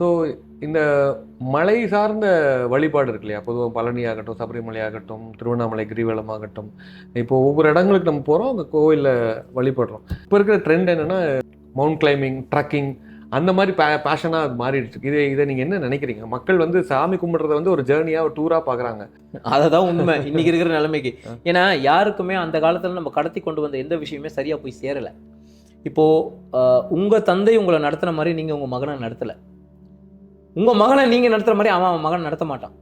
So இந்த மலை சார்ந்த வழிபாடு இருக்கு இல்லையா? பொதுவாக பழனி ஆகட்டும் சபரிமலை ஆகட்டும் திருவண்ணாமலை கிரிவலம் ஆகட்டும் இப்போ ஒவ்வொரு இடங்களுக்கு நம்ம போகிறோம் அங்கே கோவிலில் வழிபடுறோம். இப்போ இருக்கிற ட்ரெண்ட் என்னன்னா மவுண்ட் கிளைம்பிங் ட்ரக்கிங் அந்த மாதிரி பே பேஷனாக அது மாறிடுச்சு. இதை இதை நீங்கள் என்ன நினைக்கிறீங்க? மக்கள் வந்து சாமி கும்பிட்றத வந்து ஒரு ஜேர்னியாக ஒரு டூராக பார்க்குறாங்க அதுதான் உண்மை. இன்னைக்கு இருக்கிற நிலைமைக்கு. ஏன்னா யாருக்குமே அந்த காலத்துல நம்ம கடத்தி கொண்டு வந்த எந்த விஷயமே சரியா போய் சேரல. இப்போ ஆஹ், உங்க தந்தை உங்களை நடத்துன மாதிரி நீங்க உங்க மகனை நடத்தல. உங்கள் மகனை நீங்கள் நடத்துகிற மாதிரி அவன் அவன் மகன் நடத்த மாட்டான்.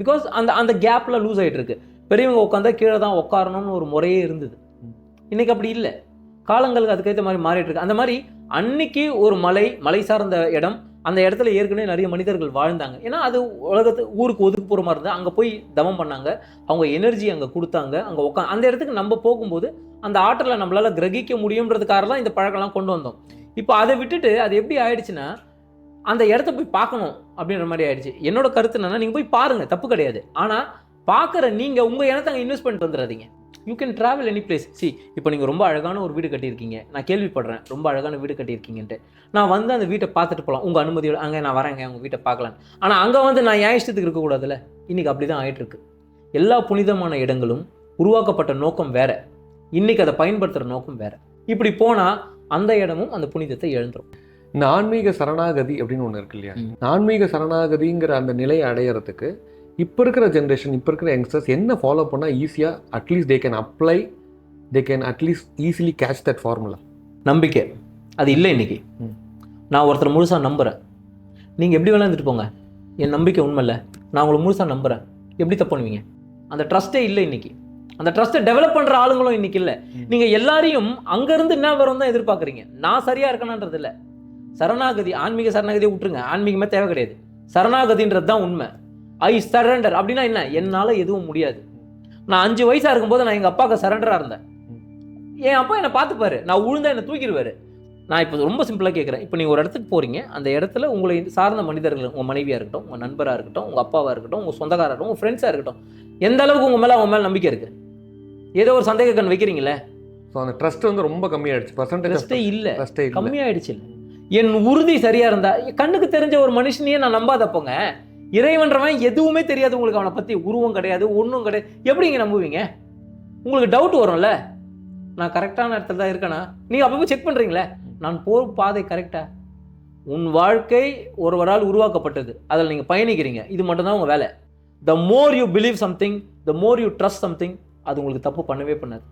பிகாஸ் அந்த அந்த கேப்பில் லூஸ் ஆகிட்டுருக்கு பெரியவங்க உட்காந்தா கீழே தான் உட்காரணும்னு ஒரு முறையே இருந்தது. இன்றைக்கி அப்படி இல்லை. காலங்களுக்கு அதுக்கேற்ற மாதிரி மாறிட்டு இருக்கு அந்த மாதிரி அன்னைக்கு ஒரு மலை மலை சார்ந்த இடம் அந்த இடத்துல ஏற்கனவே நிறைய மனிதர்கள் வாழ்ந்தாங்க. ஏன்னா அது உலகத்து ஊருக்கு ஒதுக்குப்புறமா இருந்தது. அங்கே போய் தவம் பண்ணாங்க. அவங்க எனர்ஜி அங்கே கொடுத்தாங்க. அங்கே உட்கா அந்த இடத்துக்கு நம்ம போகும்போது அந்த ஆற்றலை நம்மளால் கிரகிக்க முடியுன்றதுக்காக தான் இந்த பழக்கம்லாம் கொண்டு வந்தோம். இப்போ அதை விட்டுட்டு அது எப்படி ஆயிடுச்சுன்னா அந்த இடத்த போய் பார்க்கணும் அப்படின்ற மாதிரி ஆயிடுச்சு. என்னோட கருத்து என்னன்னா நீங்கள் போய் பாருங்க தப்பு கிடையாது. ஆனால் பார்க்குற நீங்கள் உங்கள் இடத்த அங்கே இன்வெஸ்ட் பண்ணிட்டு வந்துடாதீங்க you can travel any place see இப்போ நீங்கள் ரொம்ப அழகான ஒரு வீடு கட்டியிருக்கீங்க. நான் கேள்விப்படுறேன் ரொம்ப அழகான வீடு கட்டியிருக்கீங்கன்ட்டு. நான் வந்து அந்த வீட்டை பார்த்துட்டு போகலாம் உங்கள் அனுமதியோட அங்கே நான் வரேங்க உங்கள் வீட்டை பார்க்கலாம் ஆனால் அங்கே வந்து நான் என் இஷ்டத்துக்கு இருக்கக்கூடாதுல்ல இன்றைக்கி அப்படி தான் ஆயிட்டு இருக்கு எல்லா புனிதமான இடங்களும் உருவாக்கப்பட்ட நோக்கம் வேறு. இன்றைக்கி அதை பயன்படுத்துகிற நோக்கம் வேறு. இப்படி போனால் அந்த இடமும் அந்த புனிதத்தை எழுந்துடும் இந்த ஆன்மீக சரணாகதி அப்படின்னு ஒன்று இருக்கு இல்லையா. ஆன்மீக சரணாகதிங்கிற அந்த நிலையை அடையிறதுக்கு இப்போ இருக்கிற ஜென்ரேஷன் இப்போ இருக்கிற யங்ஸ்டர்ஸ் என்ன ஃபாலோ பண்ணால் ஈஸியாக at least they can apply they can at least easily catch that formula நம்பிக்கை. அது இல்லை இன்னைக்கு. நான் ஒருத்தர் முழுசாக நம்புகிறேன் நீங்கள் எப்படி வேணா இருந்துட்டு போங்க. என் நம்பிக்கை உண்மை இல்லை. நான் உங்களை முழுசாக நம்புகிறேன் எப்படி தப்பு பண்ணுவீங்க? அந்த ட்ரஸ்ட்டே இல்லை இன்னைக்கு. அந்த ட்ரஸ்ட்டை டெவலப் பண்ணுற ஆளுங்களும் இன்னைக்கு இல்லை. நீங்கள் எல்லாரையும் அங்கேருந்து என்ன வரும் தான் எதிர்பார்க்குறீங்க. நான் சரியாக இருக்கணுன்றது இல்லை சரணாகதி ஆன்மீக சரணாகதியை விட்டுருங்க. ஆன்மீகமே தேவை கிடையாது. சரணாகதின்றது தான் உண்மை. ஐ சரண்டர் அப்படின்னா என்ன? என்னால் எதுவும் முடியாது. நான் அஞ்சு வயசாக இருக்கும்போது நான் எங்கள் அப்பாவுக்கு சரண்டராக இருந்தேன். என் அப்பா என்னை பார்த்துப்பாரு. நான் உழுந்தா என்னை தூக்கிடுவாரு. நான் இப்போ ரொம்ப சிம்பிளாக கேட்குறேன் இப்போ நீங்கள் ஒரு இடத்துக்கு போகிறீங்க அந்த இடத்துல உங்களை சார்ந்த மனிதர்கள் உங்கள் மனைவியாக இருக்கட்டும் உங்கள் நண்பராக இருக்கட்டும் உங்கள் அப்பாவாக இருக்கட்டும் உங்கள் சொந்தக்காரா இருக்கட்டும் உங்கள் ஃப்ரெண்ட்ஸாக இருக்கட்டும் எந்த அளவுக்கு உங்கள் மேலே அவங்க மேலே நம்பிக்கை இருக்குது ஏதோ ஒரு சந்தேக கண் வைக்கிறீங்களே? ஸோ அந்த ட்ரஸ்ட் வந்து ரொம்ப கம்மியாயிடுச்சு. பர்சன்டேஜ் இல்லை. ட்ரஸ்டே இல்லை. கம்மியாயிடுச்சு என் உறுதி சரியா இருந்தா கண்ணுக்கு தெரிஞ்ச ஒரு மனுஷனையே நான் நம்பாதப்போங்க. இறைவன்றவன் எதுவுமே தெரியாது உங்களுக்கு. அவனை பத்தி உருவம் கிடையாது ஒன்றும் கிடையாது. எப்படிங்க நம்புவீங்க? உங்களுக்கு டவுட் வரும்ல? நான் கரெக்டான இடத்துல தான் இருக்கேனா? நீங்க அப்பப்போ செக் பண்றீங்களே? நான் போகும் பாதை கரெக்டா உன் வாழ்க்கை ஒருவரால் உருவாக்கப்பட்டது. அதில் நீங்கள் பயணிக்கிறீங்க. இது மட்டும்தான் உங்கள் வேலை. The more you believe something the more you trust something அது உங்களுக்கு தப்பு பண்ணவே பண்ணாது.